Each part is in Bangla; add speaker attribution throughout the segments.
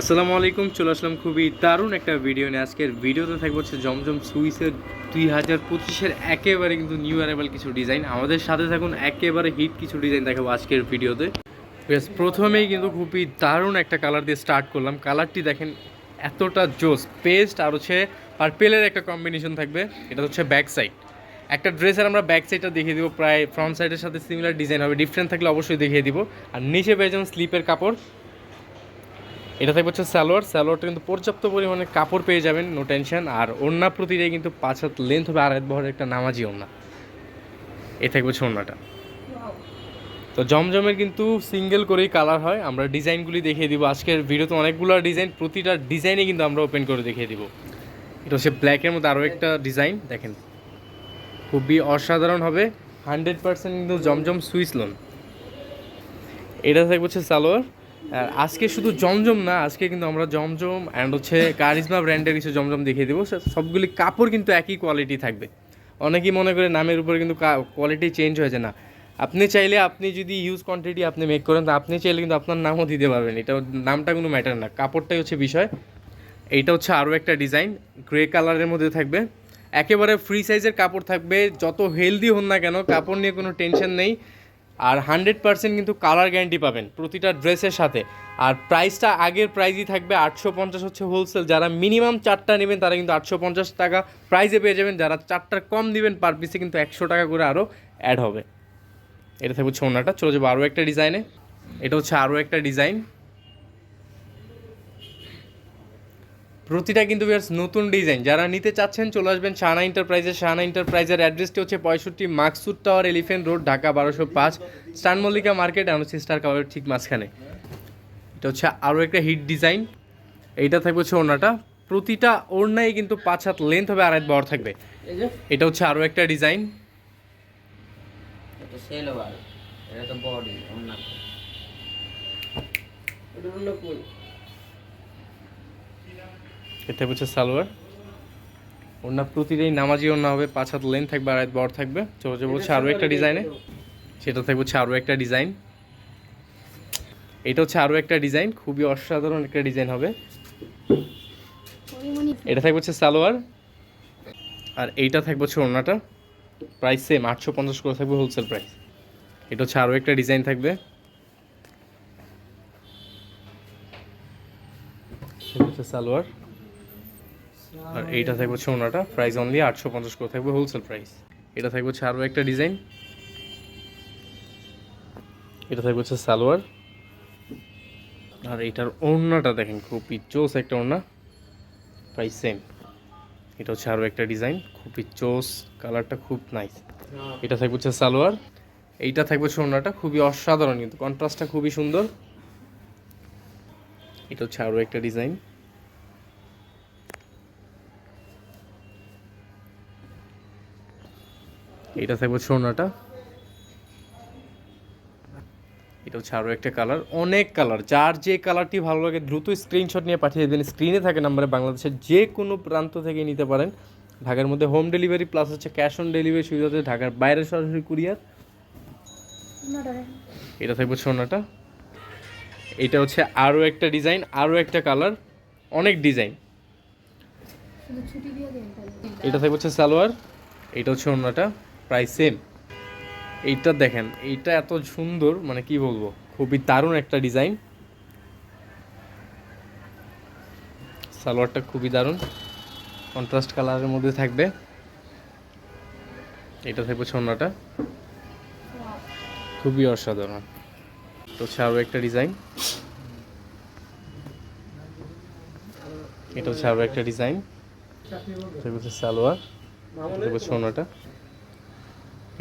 Speaker 1: আসসালামু আলাইকুম, চলে আসলাম খুবই দারুণ একটা ভিডিও নিয়ে। আজকের ভিডিওতে থাকবে হচ্ছে জমজম সুইসের দুই হাজার পঁচিশের একেবারে কিন্তু নিউ অ্যারাইভাল কিছু ডিজাইন আমাদের সাথে থাকুন, একেবারে হিট কিছু ডিজাইন দেখাবো আজকের ভিডিওতে। বেশ প্রথমেই কিন্তু খুবই দারুণ একটা কালার দিয়ে স্টার্ট করলাম। কালারটি দেখেন এতটা জোস পেস্ট আর হচ্ছে পার্পেলের একটা কম্বিনেশন থাকবে। এটা হচ্ছে ব্যাক সাইড একটা ড্রেসের আমরা ব্যাক সাইডটা দেখিয়ে দিব, প্রায় ফ্রন্ট সাইডের সাথে সিমিলার ডিজাইন হবে। ডিফারেন্ট থাকলে অবশ্যই দেখিয়ে দিব। আর নিচে পেয়ে যাবেন স্লিপের কাপড়। এটা থাকবে হচ্ছে স্যালোয়ার স্যালোয়ারটা কিন্তু পর্যাপ্ত পরিমাণে কাপড় পেয়ে যাবেন নো টেনশন আর ওড়না প্রতিটাই কিন্তু পাঁচ হাত লেন্থ হবে, আড়াই বহরের একটা নামাজি ওড়না। এ থাকবে হচ্ছে ওড়নাটা। তো জমজমের কিন্তু সিঙ্গেল করেই কালার হয়। আমরা ডিজাইনগুলি দেখিয়ে দিব। আজকের ভিডিওতে অনেকগুলো ডিজাইন, প্রতিটা ডিজাইনে কিন্তু আমরা ওপেন করে দেখিয়ে দিব। এটা হচ্ছে ব্ল্যাকের মধ্যে আরও একটা ডিজাইন দেখেন। খুবই অসাধারণ হবে। হান্ড্রেড পার্সেন্ট কিন্তু জমজম সুইস লোন এটা থাকবে হচ্ছে সালোয়ার। আর আজকে শুধু জমজম না, আজকে কিন্তু আমরা জমজম অ্যান্ড হচ্ছে কারিজমা ব্র্যান্ডের কিছু জমজম দেখিয়ে দেবো। সবগুলি কাপড় কিন্তু একই কোয়ালিটি থাকবে। অনেকেই মনে করে নামের উপরে কিন্তু কোয়ালিটি চেঞ্জ হয়েছে না। আপনি চাইলে আপনি যদি ইউজ কোয়ান্টিটি আপনি মেক করেন, তো আপনি চাইলে কিন্তু আপনার নামও দিতে পারবেন। এটা নামটা কোনো ম্যাটার না। কাপড়টাই হচ্ছে বিষয়। এইটা হচ্ছে আরও একটা ডিজাইন গ্রে কালারের মধ্যে থাকবে। একেবারে ফ্রি সাইজের কাপড় থাকবে। যত হেলদি হন না কেন, কাপড় নিয়ে কোনো টেনশন নেই। আর হান্ড্রেড পার্সেন্ট কিন্তু কালার গ্যারান্টি পাবেন প্রতিটা ড্রেসের সাথে। আর প্রাইসটা আগের প্রাইজই থাকবে আটশো পঞ্চাশ হচ্ছে হোলসেল যারা মিনিমাম চারটা নেবেন, তারা কিন্তু আটশো পঞ্চাশ টাকা প্রাইজে পেয়ে যাবেন। যারা চারটার কম দেবেন পার পিসে কিন্তু একশো টাকা করে আরও অ্যাড হবে। এটা থাকবে ছোনাটা। চলে যাব আরও একটা ডিজাইনে এটা হচ্ছে আরও একটা ডিজাইন প্রতিটা কিন্তু বিয়ার্স নতুন ডিজাইন যারা নিতে চাচ্ছেন চলে আসবেন শাহানা এন্টারপ্রাইজের শাহানা এন্টারপ্রাইজের অ্যাড্রেসটি হচ্ছে পঁয়ষট্টি Maksud tower elephant road Dhaka বারোশো পাঁচ। স্টান মল্লিকা মার্কেট আর হচ্ছে স্টার কাওয়ারের ঠিক মাঝখানে। এটা হচ্ছে আরও একটা হিট ডিজাইন এইটা থাকবে হচ্ছে ওড়নাটা। প্রতিটা ওড়নাই কিন্তু পাঁচ হাত লেন্থ হবে আর এক বড় থাকবে। এটা হচ্ছে আরও একটা ডিজাইন
Speaker 2: এটা তো বডি অন্য এটা
Speaker 1: হচ্ছে সালোয়ার। ওড়না প্রতিটাই নামাজি ওড়না হবে, পাঁচ হাত লেন থাকবে, আর বড় থাকবে। চলে বলছে আরও একটা ডিজাইনে সেটা থাকবে হচ্ছে আরও একটা ডিজাইন এটা হচ্ছে আরও একটা ডিজাইন খুবই অসাধারণ একটা ডিজাইন হবে। এটা থাকবে হচ্ছে সালোয়ার। আর এইটা থাকবে হচ্ছে ওড়নাটা। প্রাইস সেম আটশো পঞ্চাশ করে থাকবে হোলসেল প্রাইস এটা হচ্ছে আরও একটা ডিজাইন থাকবে। সালোয়ার। আর এইটা থাকবে হচ্ছে ওনাটা। প্রাইস অনলি আটশো পঞ্চাশ করে থাকবে হোলসেল প্রাইস এটা থাকবে হচ্ছে আরও একটা ডিজাইন এটা থাকবে হচ্ছে সালোয়ার। আর এটার ওড়নাটা দেখেন খুবই চোস একটা ওড়না। প্রাইস সেম এটা হচ্ছে আরও একটা ডিজাইন খুবই চোস কালারটা খুব নাইস এটা থাকবে হচ্ছে সালোয়ার। এইটা থাকবে হচ্ছে ওড়নাটা, খুবই অসাধারণ কিন্তু কন্ট্রাস্টটা খুবই সুন্দর। এটা হচ্ছে আরও একটা ডিজাইন এটা থাকবে সোনাটা। এটা হচ্ছে আরও একটা কালার অনেক কালার। যার যে কালারটি ভালো লাগে দ্রুত স্ক্রিনশট নিয়ে পাঠিয়ে দেবেন। স্ক্রিনে থাকে নাম্বারে বাংলাদেশের যে কোনো প্রান্ত থেকে নিতে পারেন। ঢাকার মধ্যে হোম ডেলিভারি প্লাস হচ্ছে ক্যাশ অন ডেলিভারি সুবিধা আছে ঢাকার বাইরে সরাসরি কুরিয়ার এটা থাকবে সোনাটা। এটা হচ্ছে আরও একটা ডিজাইন আরও একটা কালার অনেক ডিজাইন এটা থাকবে হচ্ছে সালোয়ার এটা হচ্ছে অন্যটা প্রায় সেম এইটা দেখেন, এইটা এত সুন্দর মানে কি বলব, খুবই দারুণ একটা ডিজাইন সালোয়ারটা খুবই দারুণ কন্ট্রাস্ট কালারের মধ্যে থাকবে। এটা থাকবে ছন্নাটা। খুবই অসাধারণ। তো হচ্ছে একটা ডিজাইন এটা হচ্ছে একটা ডিজাইন সালোয়ার অন্যটা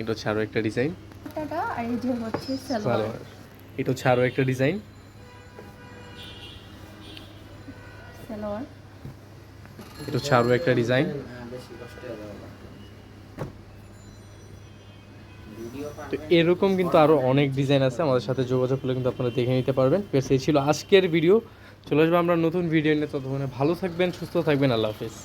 Speaker 1: এটা হচ্ছে আরও একটা ডিজাইন।
Speaker 3: আর এই যে হচ্ছে সালোয়ার।
Speaker 1: সালোয়ার। এটা হচ্ছে আরও একটা ডিজাইন।
Speaker 3: সালোয়ার।
Speaker 1: এটা হচ্ছে আরও একটা ডিজাইন। তো এরকম কিন্তু আরও অনেক ডিজাইন আছে। আমাদের সাথে যোগাযোগ করলে কিন্তু আপনারা দেখে নিতে পারবেন। বেশ এই ছিল আজকের ভিডিও। চলে আসব আমরা নতুন ভিডিও নিয়ে। ততক্ষণে ভালো থাকবেন সুস্থ থাকবেন। আল্লাহ হাফিজ।